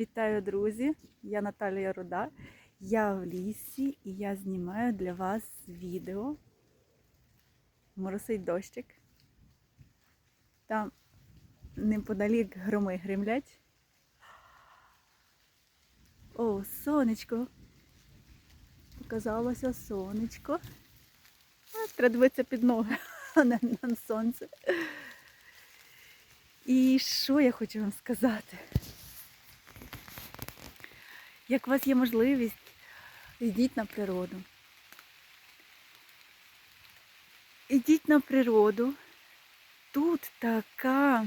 Вітаю, друзі! Я Наталія Руда. Я в лісі і я знімаю для вас відео. Моросить дощик. Там неподалік громи гримлять. О, сонечко. Показалося сонечко. Треба дивитися під ноги, а не на сонце. І що я хочу вам сказати? Як у вас є можливість, йдіть на природу. Ідіть на природу. Тут така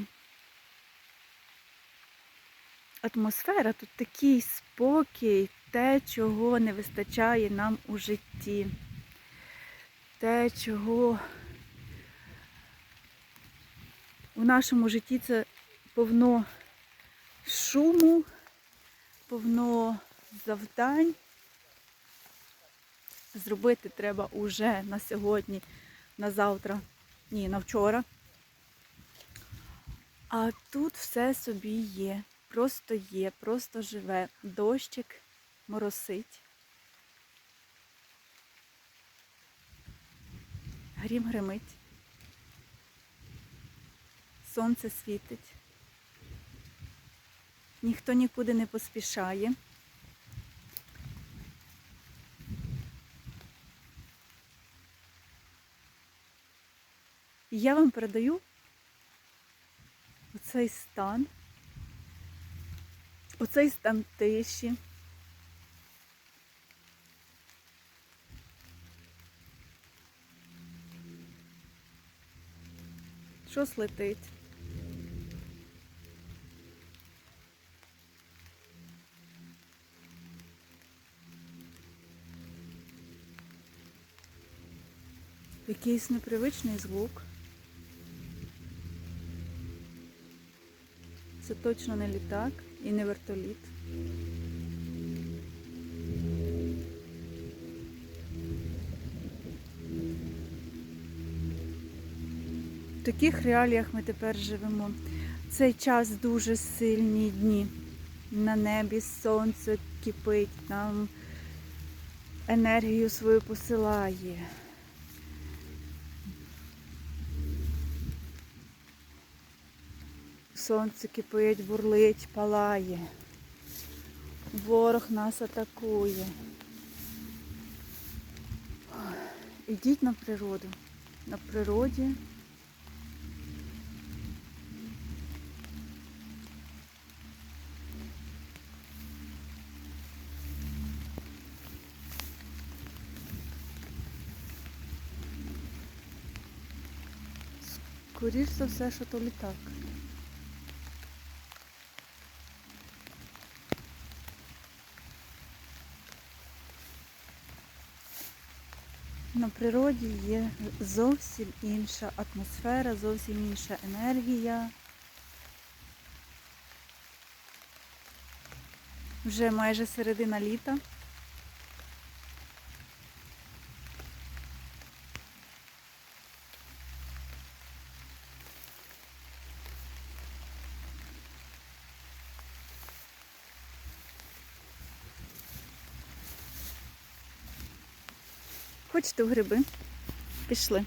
атмосфера, тут такий спокій, те, чого не вистачає нам у житті. Те, чого у нашому житті це повно шуму, повно завдань. Зробити треба уже на сьогодні, на завтра, ні, на вчора. А тут все собі є, просто є, просто живе. Дощик моросить. Грім гримить. Сонце світить. Ніхто нікуди не поспішає. І Я вам передаю оцей стан, оцей стан тиші. Щось летить. Якийсь непривичний звук. Це точно не літак і не вертоліт. В таких реаліях ми тепер живемо. Цей час дуже сильні дні. На небі сонце кипить, нам енергію свою посилає. Сонце кипить, бурлить, палає. Ворог нас атакує. Ідіть на природу. На природі. Скоріш за все, що то літак. На природі є зовсім інша атмосфера, зовсім інша енергія. Вже майже середина літа. Хочете в гриби? Пішли.